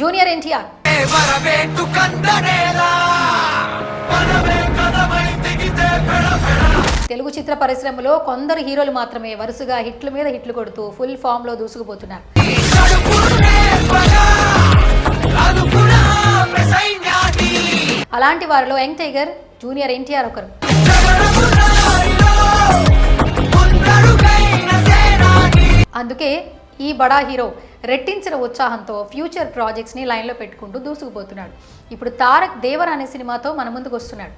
Junior NTR. Telugu చిత్ర పరిశ్రమలో కొందరు హీరోలు మాత్రమే వరుసగా హిట్ల మీద హిట్లు కొడుతూ ఫుల్ ఫామ్లో దూసుకుపోతున్నారు. అలాంటి వారిలో యంగ్ టైగర్ జూనియర్ ఎన్టీఆర్ ఒకరు. అందుకే ఈ బడా హీరో రెట్టించిన ఉత్సాహంతో ఫ్యూచర్ ప్రాజెక్ట్స్ని లైన్లో పెట్టుకుంటూ దూసుకుపోతున్నాడు. ఇప్పుడు తారక్ దేవర్ అనే సినిమాతో మన ముందుకు వస్తున్నాడు.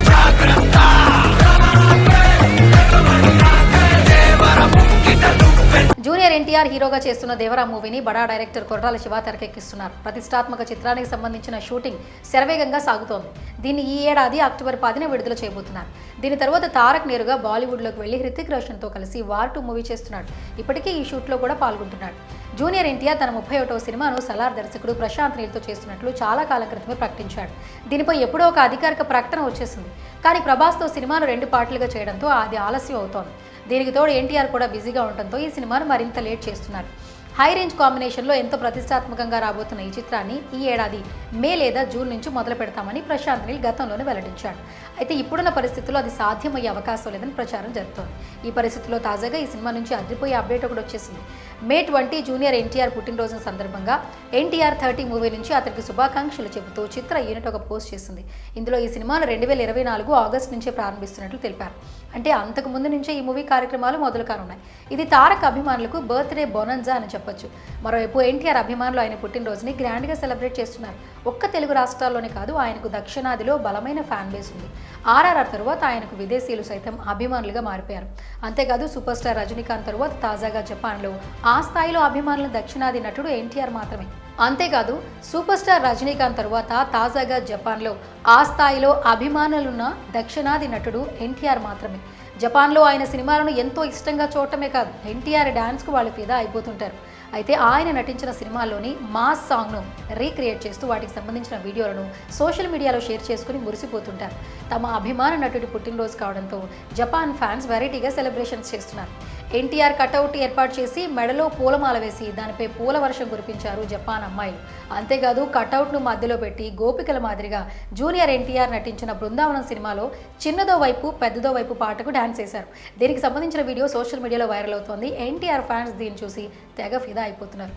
జూనియర్ ఎన్టీఆర్ హీరోగా చేస్తున్న దేవరా మూవీని బడా డైరెక్టర్ కొర్రాల శివ తెరకెక్కిస్తున్నారు. ప్రతిష్టాత్మక చిత్రానికి సంబంధించిన షూటింగ్ శరవేగంగా సాగుతోంది. దీన్ని ఈ ఏడాది అక్టోబర్ పదిన విడుదల చేయబోతున్నారు. దీని తర్వాత తారక్ నేరుగా బాలీవుడ్లోకి వెళ్ళి హృతిక్ రోషన్తో కలిసి వార్ టూ మూవీ చేస్తున్నాడు. ఇప్పటికే ఈ షూట్లో కూడా పాల్గొంటున్నాడు. జూనియర్ ఎన్టీఆర్ తన ముప్పై ఒకటో సినిమాను సలార్ దర్శకుడు ప్రశాంత్ నీల్తో చేస్తున్నట్లు చాలా కాలం క్రితమే ప్రకటించాడు. దీనిపై ఎప్పుడో ఒక అధికారిక ప్రకటన వచ్చేసింది. కానీ ప్రభాస్తో సినిమాను రెండు పార్ట్లుగా చేయడంతో అది ఆలస్యం అవుతోంది. దీనికి తోడు ఎన్టీఆర్ కూడా బిజీగా ఉండటంతో ఈ సినిమాను మరింత లేట్ చేస్తున్నారు. హై రేంజ్ కాంబినేషన్లో ఎంతో ప్రతిష్టాత్మకంగా రాబోతున్న ఈ చిత్రాన్ని ఈ ఏడాది మే లేదా జూన్ నుంచి మొదలు పెడతామని ప్రశాంత్ నీల్ గతంలోనే వెల్లడించాడు. అయితే ఇప్పుడున్న పరిస్థితుల్లో అది సాధ్యమయ్యే అవకాశం లేదని ప్రచారం జరుగుతోంది. ఈ పరిస్థితుల్లో తాజాగా ఈ సినిమా నుంచి అదిరిపోయే అప్డేట్ ఒకటి వచ్చేసింది. మే ట్వంటీ జూనియర్ ఎన్టీఆర్ పుట్టినరోజున సందర్భంగా ఎన్టీఆర్ థర్టీ మూవీ నుంచి అతనికి శుభాకాంక్షలు చెబుతూ చిత్ర యూనిట్ ఒక పోస్ట్ చేసింది. ఇందులో ఈ సినిమాను రెండు వేల ఇరవై నాలుగు ఆగస్టు నుంచే ప్రారంభిస్తున్నట్లు తెలిపారు. అంటే అంతకు ముందు నుంచే ఈ మూవీ కార్యక్రమాలు మొదలు కానున్నాయి. ఇది తారక్ అభిమానులకు బర్త్డే బొనంజా అని చెప్పొచ్చు. మరోవైపు ఎన్టీఆర్ అభిమానులు ఆయన పుట్టినరోజుని గ్రాండ్గా సెలబ్రేట్ చేస్తున్నారు. ఒక్క తెలుగు రాష్ట్రాల్లోనే కాదు ఆయనకు దక్షిణాదిలో బలమైన ఫ్యాన్ బేస్ ఉంది. ఆర్ఆర్ఆర్ తరువాత ఆయనకు విదేశీయులు సైతం అభిమానులుగా మారిపోయారు. అంతేకాదు సూపర్ స్టార్ రజనీకాంత్ తరువాత తాజాగా జపాన్లో ఆ స్థాయిలో అభిమానుల దక్షిణాది నటుడు ఎన్టీఆర్ మాత్రమే. అంతేకాదు సూపర్ స్టార్ రజనీకాంత్ తరువాత తాజాగా జపాన్లో ఆ స్థాయిలో అభిమానులున్న దక్షిణాది నటుడు ఎన్టీఆర్ మాత్రమే. జపాన్లో ఆయన సినిమాలను ఎంతో ఇష్టంగా చూడటమే కాదు ఎన్టీఆర్ డ్యాన్స్కు వాళ్ళు ఫిదా అయిపోతుంటారు. అయితే ఆయన నటించిన సినిమాల్లోని మాస్ సాంగ్ను రీక్రియేట్ చేస్తూ వాటికి సంబంధించిన వీడియోలను సోషల్ మీడియాలో షేర్ చేసుకుని మురిసిపోతుంటారు. తమ అభిమాన నటుడి పుట్టినరోజు కావడంతో జపాన్ ఫ్యాన్స్ వెరైటీగా సెలబ్రేషన్స్ చేస్తున్నారు. ఎన్టీఆర్ కటౌట్ ఏర్పాటు చేసి మెడలో పూలమాల వేసి దానిపై పూల వర్షం కురిపించారు జపాన్ అమ్మాయిలు. అంతేకాదు కటౌట్ను మధ్యలో పెట్టి గోపికల మాదిరిగా జూనియర్ ఎన్టీఆర్ నటించిన బృందావనం సినిమాలో చిన్నదో వైపు పెద్దదో వైపు పాటకు డాన్స్ చేశారు. దీనికి సంబంధించిన వీడియో సోషల్ మీడియాలో వైరల్ అవుతోంది. ఎన్టీఆర్ ఫ్యాన్స్ దీన్ని చూసి తెగ ఫిదా అయిపోతున్నారు.